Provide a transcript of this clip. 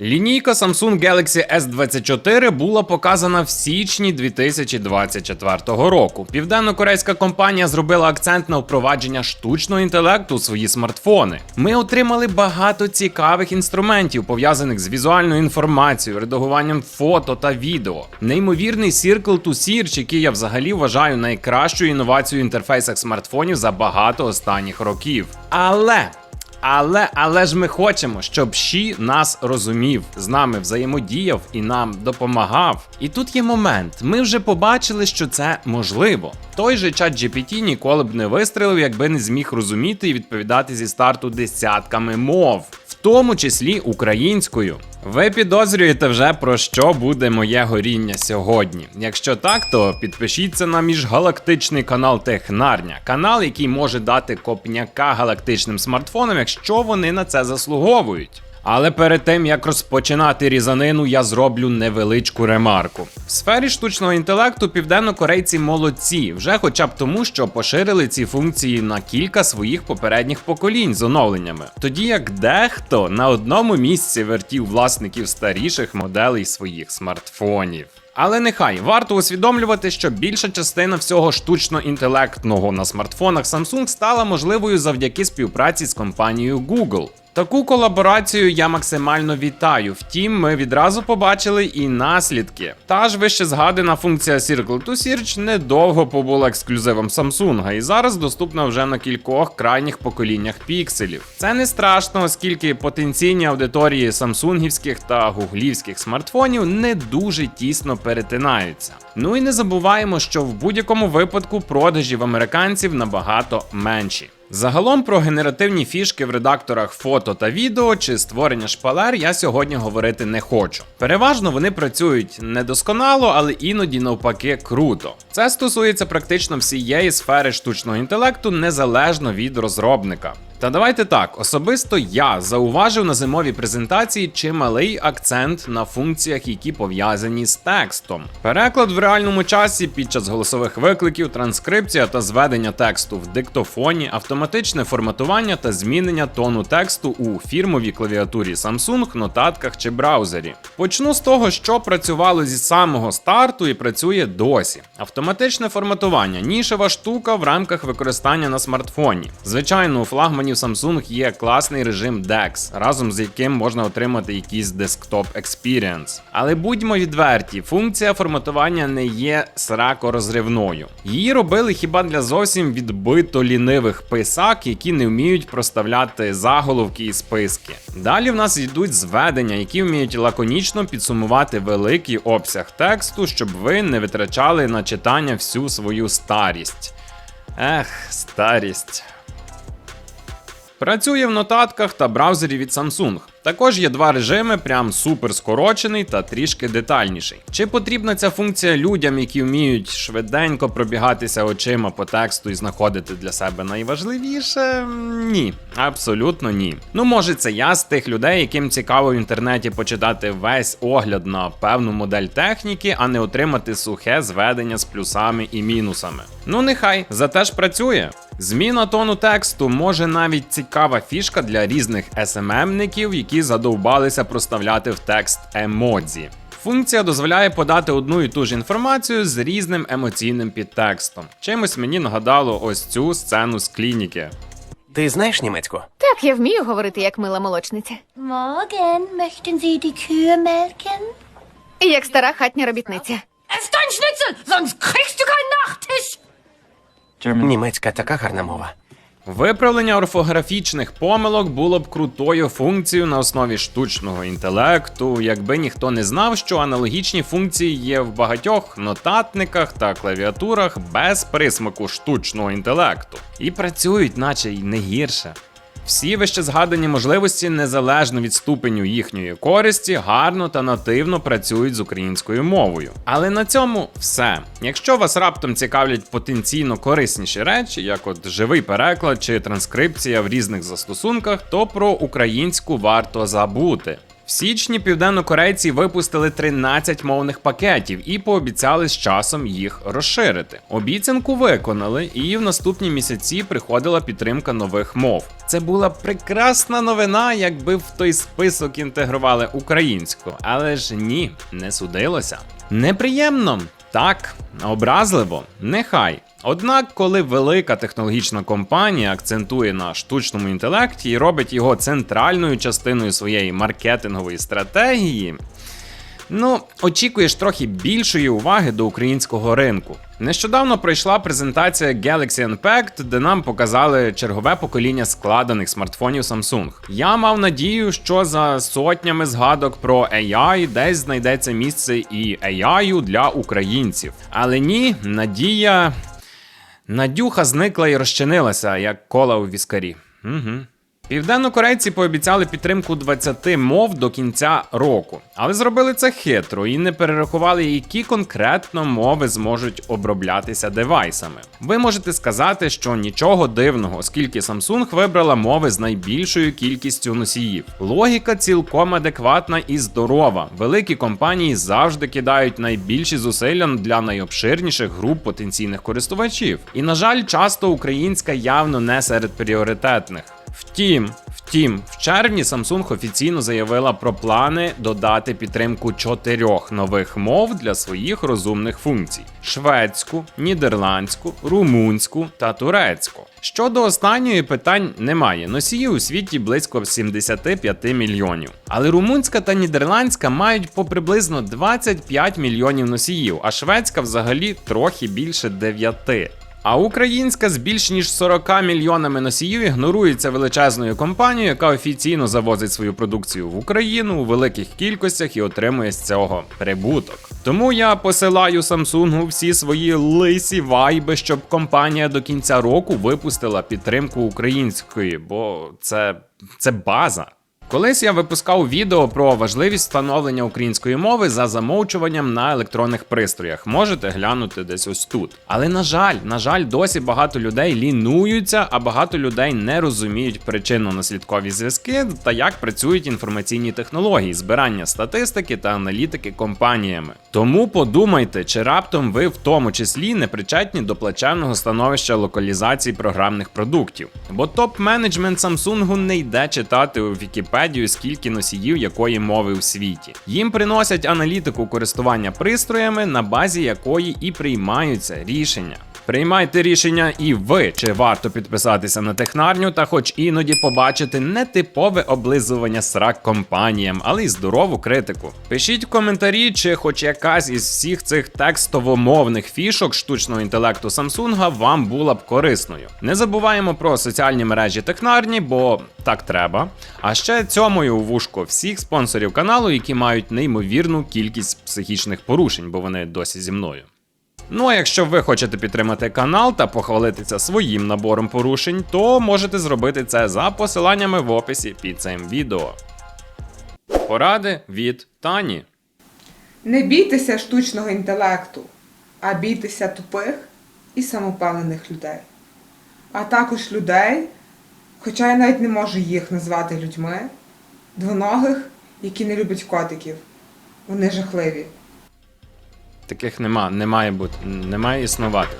Лінійка Samsung Galaxy S24 була показана в січні 2024 року. Південно-корейська компанія зробила акцент на впровадження штучного інтелекту у свої смартфони. Ми отримали багато цікавих інструментів, пов'язаних з візуальною інформацією, редагуванням фото та відео. Неймовірний Circle to Search, який я взагалі вважаю найкращою інновацією інтерфейсах смартфонів за багато останніх років. Але але, але ж ми хочемо, щоб Ші нас розумів, з нами взаємодіяв і нам допомагав. І тут є момент. Ми вже побачили, що це можливо. Той же чат GPT ніколи б не вистрелив, якби не зміг розуміти і відповідати зі старту десятками мов, тому числі українською. Ви підозрюєте вже про що буде моє горіння сьогодні. Якщо так, то підпишіться на міжгалактичний канал Технарня, канал, який може дати копняка галактичним смартфонам, якщо вони на це заслуговують. Але перед тим як розпочинати різанину, я зроблю невеличку ремарку. В сфері штучного інтелекту південно-корейці молодці, вже хоча б тому, що поширили ці функції на кілька своїх попередніх поколінь з оновленнями. Тоді як дехто на одному місці вертів власників старіших моделей своїх смартфонів. Але нехай варто усвідомлювати, що більша частина всього штучно інтелектного на смартфонах Samsung стала можливою завдяки співпраці з компанією Google. Таку колаборацію я максимально вітаю. Втім, ми відразу побачили і наслідки. Та ж вище згадана функція Circle to Search недовго побула ексклюзивом Samsung, і зараз доступна вже на кількох крайніх поколіннях пікселів. Це не страшно, оскільки потенційні аудиторії самсунгівських та гуглівських смартфонів не дуже тісно перетинаються. Ну і не забуваємо, що в будь-якому випадку продажі в американців набагато менші. Загалом про генеративні фішки в редакторах фото та відео чи створення шпалер я сьогодні говорити не хочу. Переважно вони працюють недосконало, але іноді навпаки круто. Це стосується практично всієї сфери штучного інтелекту незалежно від розробника. Та давайте так, особисто я зауважив на зимовій презентації чималий акцент на функціях, які пов'язані з текстом. Переклад в реальному часі під час голосових викликів, транскрипція та зведення тексту в диктофоні, автоматичне форматування та змінення тону тексту у фірмовій клавіатурі Samsung, нотатках чи браузері. Почну з того, що працювало зі самого старту і працює досі. Автоматичне форматування нішева штука в рамках використання на смартфоні. Звичайно, у флагманів Samsung є класний режим DeX, разом з яким можна отримати якийсь десктоп experience. Але будьмо відверті, функція форматування не є срако розривною. Її робили хіба для зовсім відбито лінивих писак, які не вміють проставляти заголовки і списки. Далі в нас йдуть зведення, які вміють лаконічно підсумувати великий обсяг тексту, щоб ви не витрачали на читання всю свою старість. Ех, старість. Працює в нотатках та браузері від Samsung. Також є два режими, прям супер скорочений та трішки детальніший. Чи потрібна ця функція людям, які вміють швиденько пробігатися очима по тексту і знаходити для себе найважливіше? Ні, абсолютно ні. Ну, може, це я з тих людей, яким цікаво в інтернеті почитати весь огляд на певну модель техніки, а не отримати сухе зведення з плюсами і мінусами. Ну, нехай, зате ж працює. Зміна тону тексту може навіть цікава фішка для різних SMM-ників, які задовбалися проставляти в текст емодзі. Функція дозволяє подати одну і ту ж інформацію з різним емоційним підтекстом. Чимось мені нагадало ось цю сцену з клініки. Ти знаєш німецьку? Так, я вмію говорити як мила молочниця. Morgen, möchten Sie die Kühe melken? Як стара хатня робітниця. Dein Schnitzel, sonst kriegst du keinen Nachtisch! Німецька така гарна мова. Виправлення орфографічних помилок було б крутою функцією на основі штучного інтелекту, якби ніхто не знав, що аналогічні функції є в багатьох нотатниках та клавіатурах без присмаку штучного інтелекту. І працюють, наче й не гірше. Всі вище згадані можливості, незалежно від ступеню їхньої користі, гарно та нативно працюють з українською мовою. Але на цьому все. Якщо вас раптом цікавлять потенційно корисніші речі, як от живий переклад чи транскрипція в різних застосунках, то про українську варто забути. В січні південнокорейці випустили 13 мовних пакетів і пообіцяли з часом їх розширити. Обіцянку виконали, і в наступні місяці приходила підтримка нових мов. Це була прекрасна новина, якби в той список інтегрували українську, але ж ні, не судилося. Неприємно, так, образливо, нехай. Однак, коли велика технологічна компанія акцентує на штучному інтелекті і робить його центральною частиною своєї маркетингової стратегії, ну, очікуєш трохи більшої уваги до українського ринку. Нещодавно пройшла презентація Galaxy Unpacked, де нам показали чергове покоління складених смартфонів Samsung. Я мав надію, що за сотнями згадок про AI десь знайдеться місце і AI для українців. Але ні, надія. Надюха зникла і розчинилася, як кола у віскарі. Угу. Південнокорейці пообіцяли підтримку 20 мов до кінця року, але зробили це хитро і не перерахували, які конкретно мови зможуть оброблятися девайсами. Ви можете сказати, що нічого дивного, оскільки Samsung вибрала мови з найбільшою кількістю носіїв. Логіка цілком адекватна і здорова. Великі компанії завжди кидають найбільші зусилля для найобширніших груп потенційних користувачів. І на жаль, часто українська явно не серед пріоритетних. Втім, втім, в червні Samsung офіційно заявила про плани додати підтримку чотирьох нових мов для своїх розумних функцій: шведську, нідерландську, румунську та турецьку. Щодо останньої питань немає. Носіїв у світі близько 75 мільйонів. Але румунська та нідерландська мають по приблизно 25 мільйонів носіїв, а шведська взагалі трохи більше 9. А українська з більш ніж 40 мільйонами носіїв ігнорується величезною компанією, яка офіційно завозить свою продукцію в Україну у великих кількостях і отримує з цього прибуток. Тому я посилаю Samsung всі свої лисі вайби, щоб компанія до кінця року випустила підтримку української, бо це, це база. Колись я випускав відео про важливість встановлення української мови за замовчуванням на електронних пристроях. Можете глянути десь ось тут. Але на жаль, на жаль, досі багато людей лінуються, а багато людей не розуміють причинно-наслідкові зв'язки та як працюють інформаційні технології, збирання статистики та аналітики компаніями. Тому подумайте, чи раптом ви в тому числі не причетні до плачевного становища локалізації програмних продуктів. Бо топ-менеджмент Samsung не йде читати у Вікіпедію, скільки носіїв якої мови в світі. Їм приносять аналітику користування пристроями, на базі якої і приймаються рішення. Приймайте рішення і ви, чи варто підписатися на технарню та хоч іноді побачити не типове облизування срак компаніям, але й здорову критику. Пишіть в коментарі, чи хоч якась із всіх цих текстово-мовних фішок штучного інтелекту Samsung вам була б корисною. Не забуваємо про соціальні мережі технарні, бо так треба. А ще цьомою у вушко всіх спонсорів каналу, які мають неймовірну кількість психічних порушень, бо вони досі зі мною. Ну а якщо ви хочете підтримати канал та похвалитися своїм набором порушень, то можете зробити це за посиланнями в описі під цим відео. Поради від Тані. Не бійтеся штучного інтелекту, а бійтеся тупих і самопалених людей. А також людей, хоча я навіть не можу їх назвати людьми, двоногих, які не люблять котиків. Вони жахливі. Таких нема, не має бути, не має існувати.